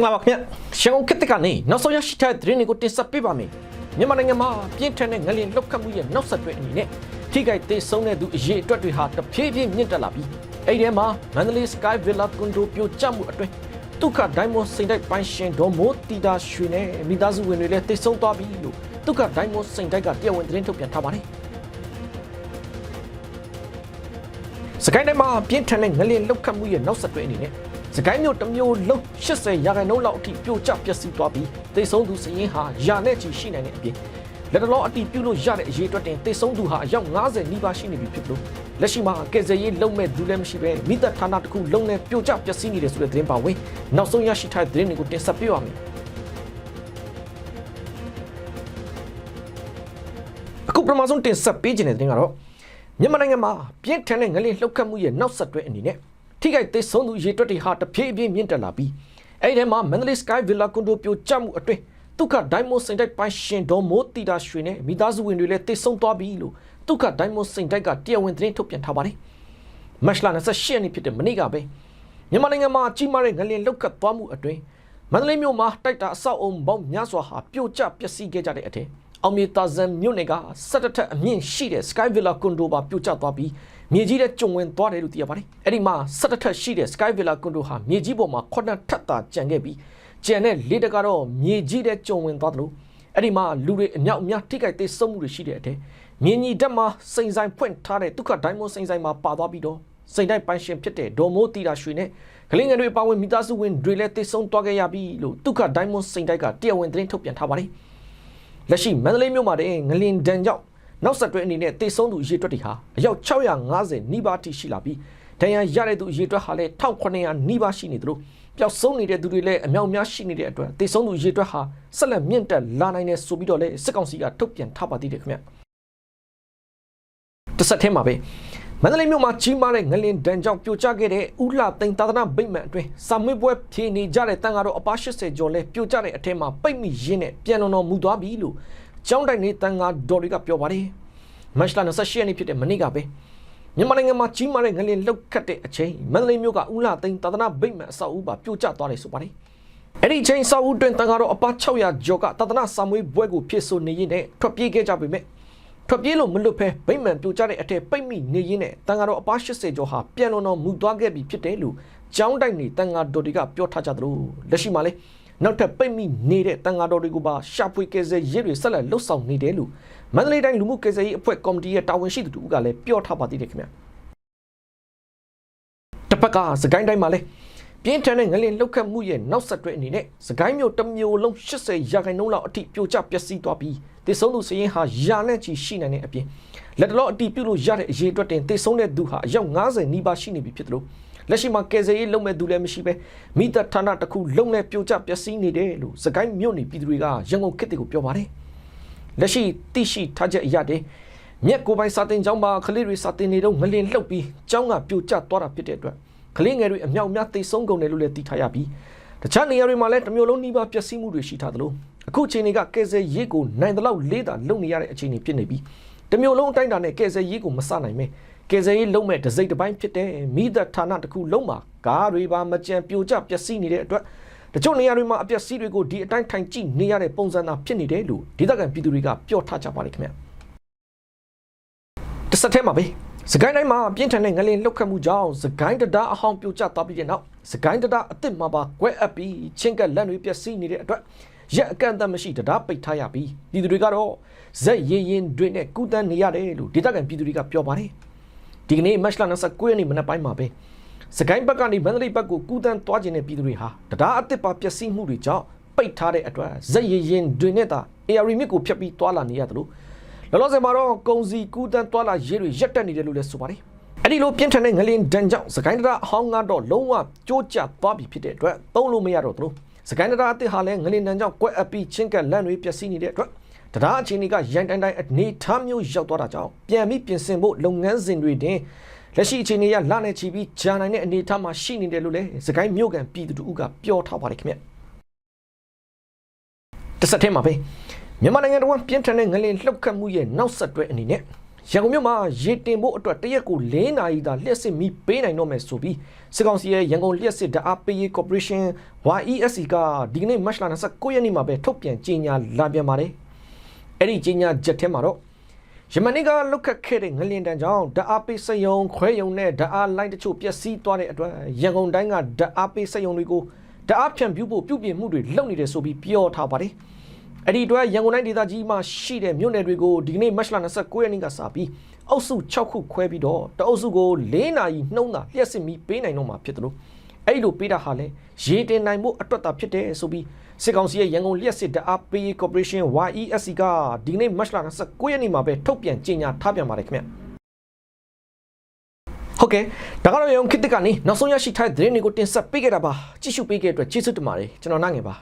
င်္ဂလာပါခင်ဗျရှန်ကုန်ခေတ်တစ်ကနေနောက်ဆုံးရရှိတဲ့သတင်းတွေကိုတင်ဆက်ပေးပါမယ်မြန်မာနိုင်ငံမှာပြင်းထန်တဲ့ငလျင်လှုပ်ခတ်မှုရဲ့နောက်ဆက်တွဲအနေနဲ့ထိခိုက်သေးဆုံးတဲ့သူအရေးအတွက်တွေဟာတဖြည်းဖြည်းမြင့်တက်လာပြီးအဲ့ဒီမှာမန္တလေး Sky Villa Condo ပြိုကျမှုအတွင်းဒုက္ခဒိုင်းမွန်စိန်တိုက်ပိုင်ရှင်ဒေါ်မိုးတီတာရွှေနဲ့မိသားစုဝင်တွေလည်းတိတ်ဆုံးသွားပြီလို့ဒုက္ခဒိုင်းမွန်စိန်တိုက်ကတရားဝင်သတင်းထုတ်ပြန်ထားပါတယ်စကိုင်းတိုင်းမှာပြင်းထန်တဲ့ငလျင်လှုပ်ခတ်မှုရဲ့နောက်ဆက်တွဲအနေနဲ့ စကိုင်းမြို့တစ်မျိုးလုံး80ရာခိုင်နှုန်းလောက်အထိပြိုကျပျက်စီးသွားပြီးတိတ်ဆုံးသူစည်ရင်းဟာရာနဲ့ချီရှိနိုင်တဲ့အပြင်လက်တော်အတီးပြုလို့ရတဲ့အရေးအတွက်တင်တိတ်ဆုံးသူဟာအယောက်90နီးပါးရှိနေပြီဖြစ်လို့လက်ရှိမှာကယ်ဆယ်ရေးလုံးမဲ့သူလည်းမရှိပဲမိသက်ဌာနတစ်ခုလုံးနဲ့ပြိုကျပျက်စီးနေတယ်ဆိုတဲ့သတင်းပါဝင်နောက်ဆုံးရရှိထားတဲ့သတင်းတွေကိုတင်ဆက်ပေးပါမယ်အခုပထမဆုံးတင်ဆက်ပေးခြင်းတဲ့သတင်းကတော့မြန်မာနိုင်ငံမှာပြင်းထန်တဲ့ငလျင်လှုပ်ခတ်မှုရဲ့နောက်ဆက်တွဲအနေနဲ့ ထိခိုက်သိဆုံးသူရေတွက်တွေဟာတဖြည်းဖြည်းမြင့်တက်လာပြီးအဲ့ဒီထဲမှာမန္တလေး Sky Villa Condo ပြိုကျမှုအတွင်းဒုက္ခဒိုင်းမွန်စိန်တိုက်ပိုင်ရှင်ဒေါ်မိုးတီတာရွှေနဲ့မိသားစုဝင်တွေလည်းတိတ်ဆုံးသွားပြီလို့ဒုက္ခဒိုင်းမွန်စိန်တိုက်ကတရားဝင်သတင်းထုတ်ပြန်ထားပါတယ်။မတ်လ28ရက်နေ့ဖြစ်တဲ့မနေ့ကပဲမြန်မာနိုင်ငံမှာကြီးမားတဲ့ငလျင်လှုပ်ခတ်သွားမှုအတွင်းမန္တလေးမြို့မှာတိုက်တာအဆောက်အုံပေါင်းများစွာဟာပြိုကျပျက်စီးခဲ့ကြတဲ့အထက်အောင်မြေတာဇန်မြို့နယ်က17ထက်အမြင့်ရှိတဲ့ Sky Villa Condo ပါပြိုကျသွားပြီး မြေကြီးတဲ့ကျုံဝင်သွားတယ်လို့သိရပါတယ်။အဲ့ဒီမှာ17ထက်ရှိတဲ့ Sky Villa Condo ဟာမြေကြီးပေါ်မှာခုနှစ်ထပ်သာကျန်ခဲ့ပြီးကျန်တဲ့လေးတကတော့မြေကြီးတဲ့ကျုံဝင်သွားတယ်လို့အဲ့ဒီမှာလူတွေအမြောက်အများထိခိုက်သေးဆုံးမှုတွေရှိတဲ့အထက်မြင်းကြီးတက်မှာစိန်ဆိုင်ဖွင့်ထားတဲ့ဒုက္ခဒိုင်းမွန်စိန်ဆိုင်မှာပါသွားပြီးတော့စိန်တိုင်းပိုင်ရှင်ဖြစ်တဲ့ဒေါ်မိုးတီတာရွှေနဲ့ကလေးငယ်တွေပါဝင်မိသားစုဝင်တွေလည်းတိတ်ဆုံးသွားခဲ့ရပြီလို့ဒုက္ခဒိုင်းမွန်စိန်တိုက်ကတရားဝင်သတင်းထုတ်ပြန်ထားပါတယ်။လက်ရှိမန္တလေးမြို့မှာတဲ့ငလင်ဒဏ်ကြောင့် နောက်ဆက်တွဲအနေနဲ့တေဆုံးသူအရေအတွက်တွေဟာအယောက်650နီးပါးထိရှိလာပြီးဒဏ်ရာရတဲ့သူအရေအတွက်ဟာလည်း1900နီးပါးရှိနေသလိုပျောက်ဆုံးနေတဲ့သူတွေလည်းအမြောက်အများရှိနေတဲ့အတွက်တေဆုံးသူအရေအတွက်ဟာဆက်လက်မြင့်တက်လာနိုင်တယ်ဆိုပြီးတော့လည်းစစ်ကောင်စီကထုတ်ပြန်ထားပါသေးတယ်ခင်ဗျတစ်ဆက်တည်းမှာပဲမန္တလေးမြို့မှာကြီးမားတဲ့ငလင်ဒဏ်ကြောင့်ပြိုကျခဲ့တဲ့ဥလှသိန်းသာသနာဗိမ္မာန်အတွင်းစာမွေးပွဲဖြေနေကြတဲ့တန်ဃာတော်အပါ80ကျော်လဲပြိုကျတဲ့အထက်မှာပိတ်မိရင်းနဲ့ပြန်လုံတော်မူသွားပြီလို့ ကျောင်းတိုက်နေတန်ဃာတော်တွေကပြောပါတယ်မတ်လ28ရက်နေ့ဖြစ်တဲ့မနေ့ကပဲမြန်မာနိုင်ငံမှာကြီးမားတဲ့ငလင်လှုပ်ခတ်တဲ့အချိန်မန္တလေးမြို့ကဥလှသိန်းသာသနာဗိမ္မာန်အဆောက်အဦပါပြိုကျသွားတယ်ဆိုပါတယ်အဲ့ဒီချိန်ဆောက်ဦးတွင်တန်ဃာတော်အပါ600ကျော်ကသာသနာစာမွေးပွဲကိုဖြစ်ဆိုနေရင်းနဲ့ထွက်ပြေးခဲ့ကြပေမဲ့ထွက်ပြေးလို့မလွတ်ဖဲဗိမ္မာန်ပြိုကျတဲ့အထက်ပိတ်မိနေရင်းနဲ့တန်ဃာတော်အပါ80ကျော်ဟာပြန်လုံတော်မူသွားခဲ့ပြီဖြစ်တယ်လို့ကျောင်းတိုက်နေတန်ဃာတော်တွေကပြောထားကြသလိုလက်ရှိမှာလေ နောက်ထပ်ပိတ်မိနေတဲ့တန်ဃာတော်တွေကိုပါရှာဖွေကယ်ဆယ်ရေးတွေဆက်လက်လှုပ်ဆောင်နေတယ်လို့မန္တလေးတိုင်းလူမှုကယ်ဆယ်ရေးအဖွဲ့ကော်မတီရဲ့တာဝန်ရှိသူတို့ကလည်းပြောထားပါသေးတယ်ခင်ဗျာတစ်ဖက်ကစကိုင်းတိုင်းမှာလည်းပြင်းထန်တဲ့ငလင်လှုပ်ခတ်မှုရဲ့နောက်ဆက်တွဲအနေနဲ့စကိုင်းမြို့တစ်မျိုးလုံး80ရာခိုင်နှုန်းလောက်အထိပြိုကျပျက်စီးသွားပြီးတေဆုံးသူစရင်ဟာရာနဲ့ချီရှိနိုင်တဲ့အပြင်လက်တလောအတီးပြုတ်လို့ရတဲ့အရေးအတွက်တင်တေဆုံးတဲ့သူဟာအယောက်90နီးပါးရှိနေပြီဖြစ်တယ်လို့ လက်ရှိမှာကယ်ဆယ်ရေးလုပ်မဲ့သူလည်းမရှိပဲမိသက်ဌာနတစ်ခုလုံးနဲ့ပြိုကျပျက်စီးနေတယ်လို့စကိုင်းမြို့နေပြည်သူတွေကရန်ကုန်ခေတ်တွေကိုပြောပါတယ်လက်ရှိတိရှိထားချက်အရတဲ့မြက်ကိုပိုင်စာတင်ကျောင်းမှာကလေးတွေစာတင်နေတော့ငလင်လှုပ်ပြီးကျောင်းကပြိုကျသွားတာဖြစ်တဲ့အတွက်ကလေးငယ်တွေအမြောက်အများသိဆုံးကုန်တယ်လို့လည်းသိထားရပြီးတခြားနေရာတွေမှာလည်းတစ်မျိုးလုံးနှီးပါပျက်စီးမှုတွေရှိထားသလိုအခုအချိန်တွေကကယ်ဆယ်ရေးကိုနိုင်တဲ့လောက်လေးတာလုံနေရတဲ့အခြေအနေဖြစ်နေပြီး တစ်မျိုးလုံးအတိုင်းအတာနဲ့ကယ်ဆယ်ရေးကိုမစနိုင်မဲကယ်ဆယ်ရေးလုံးမဲ့ဒစိမ့်တစ်ပိုင်းဖြစ်တဲ့မိသက်ဌာနတစ်ခုလုံးမှာကားတွေပါမကြံပြိုကျပျက်စီးနေတဲ့အတွက်တချို့နေရာတွေမှာအပျက်စီးတွေကိုဒီအတိုင်းထိုင်ကြည့်နေရတဲ့ပုံစံသာဖြစ်နေတယ်လို့ဒေသခံပြည်သူတွေကပြောထားကြပါလိမ့်ခင်ဗျတစ်ဆက်တည်းမှာပဲ စကိုင်းတိုင်းမှာပြင်းထန်တဲ့ငလင်လှုပ်ခတ်မှုကြောင့်စကိုင်းတဒါအဟောင်းပြိုကျသွားပြီးတဲ့နောက်စကိုင်းတဒါအစ်စ်မှာပါကွဲအပ်ပြီးချင်းကက်လက်တွေပျက်စီးနေတဲ့အတွက်ရက်အကန့်အသတ်မရှိတဒါပိတ်ထားရပြီးပြည်သူတွေကတော့ဇက်ရည်ရင်တွေနဲ့ကုသန်းနေရတယ်လို့ဒေသခံပြည်သူတွေကပြောပါတယ်ဒီကနေ့မတ်လ29ရက်နေ့မနက်ပိုင်းမှာပဲစကိုင်းဘက်ကနေမန္တလေးဘက်ကိုကုသန်းသွားခြင်းတဲ့ပြည်သူတွေဟာတဒါအစ်စ်ပါပျက်စီးမှုတွေကြောင့်ပိတ်ထားတဲ့အတွက်ဇက်ရည်ရင်တွေနဲ့သာ AR မြစ်ကိုဖျက်ပြီးသွားလာနေရတယ်လို့ လောလောဆယ်မှာတော့ကုံစီကူးတန်းသွားလာရေးတွေရက်တက်နေတယ်လို့လည်းဆိုပါတယ်။အဲ့ဒီလိုပြင်းထန်တဲ့ငလင်ဒဏ်ကြောင့်စကိုင်းတရာအဟောင်းကတော့လုံးဝကြိုးကျသွားပြီဖြစ်တဲ့အတွက်သုံးလို့မရတော့ဘူး။စကိုင်းတရာအစ်စ်ဟာလည်းငလင်ဒဏ်ကြောင့်ကွက်အပီချင်းကက်လန့်တွေပျက်စီးနေတဲ့အတွက်တရားအခြေအနေကရန်တိုင်တိုင်အနေထားမျိုးရောက်သွားတာကြောင့်ပြန်ပြီးပြင်ဆင်ဖို့လုပ်ငန်းစဉ်တွေတင်လက်ရှိအခြေအနေကလနဲ့ချီပြီးဂျာနိုင်တဲ့အနေအထားမှာရှိနေတယ်လို့လည်းစကိုင်းမြို့ကန်ပြည်သူတို့ကပြောထားပါတယ်ခင်ဗျ။တစ်ဆက်တည်းမှာပဲ မြန်မာနိုင်ငံတော်ပြင်းထန်တဲ့ငလင်လှုပ်ခတ်မှုရဲ့နောက်ဆက်တွဲအနေနဲ့ရန်ကုန်မြို့မှာရေတင်ဖို့အတွက်တရက်ကို၄နာရီသာလျှက်စစ်မီပေးနိုင်တော့မယ်ဆိုပြီးစစ်ကောင်စီရဲ့ရန်ကုန်လျှက်စစ်ဓာတ်အားပေးရေး Corporation YESC ကဒီကနေ့မတ်လ29ရက်နေ့မှာပဲထုတ်ပြန်ကြေညာလာပြန်ပါတယ်အဲ့ဒီကြေညာချက်ထဲမှာတော့ယမန်နေ့ကလုတ်ခတ်ခဲ့တဲ့ငလျင်တန်ကြောင့်ဓာတ်အားပေးစက်ရုံခွဲရုံနဲ့ဓာတ်အားလိုင်းတချို့ပျက်စီးသွားတဲ့အတွက်ရန်ကုန်တိုင်းကဓာတ်အားပေးစက်ရုံတွေကိုဓာတ်အားဖြန့်ဖြူးဖို့ပြုပြင်မှုတွေလုပ်နေတယ်ဆိုပြီးပြောထားပါတယ် အဲ့ဒီအတွက်ရန်ကုန်တိုင်းဒေသကြီးမှာရှိတဲ့မြို့နယ်တွေကိုဒီကနေ့မတ်လ29ရက်နေ့ကစပြီးအုပ်စု6ခုခွဲပြီးတော့တအုပ်စုကို၄နာရီနှုံးတာလျှက်စစ်မီပေးနိုင်တော့မှာဖြစ်တယ်လို့အဲ့ဒီလိုပေးတာဟာလဲရေတင်နိုင်မှုအတွက်တာဖြစ်တယ်ဆိုပြီးစစ်ကောင်စီရဲ့ရန်ကုန်လျှက်စစ်ဓာတ်အားပေးရေး Corporation YESC ကဒီကနေ့မတ်လ29ရက်နေ့မှာပဲထုတ်ပြန်ကြေညာထားပြန်ပါတယ်ခင်ဗျဟုတ်ကဲ့ဒါကတော့ရုံခစ်တစ်ကနေနောက်ဆုံးရရှိထားတဲ့သတင်းတွေကိုတင်ဆက်ပေးခဲ့တာပါကြည့်ရှုပေးခဲ့တဲ့အတွက်ကျေးဇူးတင်ပါတယ်ကျွန်တော်နိုင်ငယ်ပါ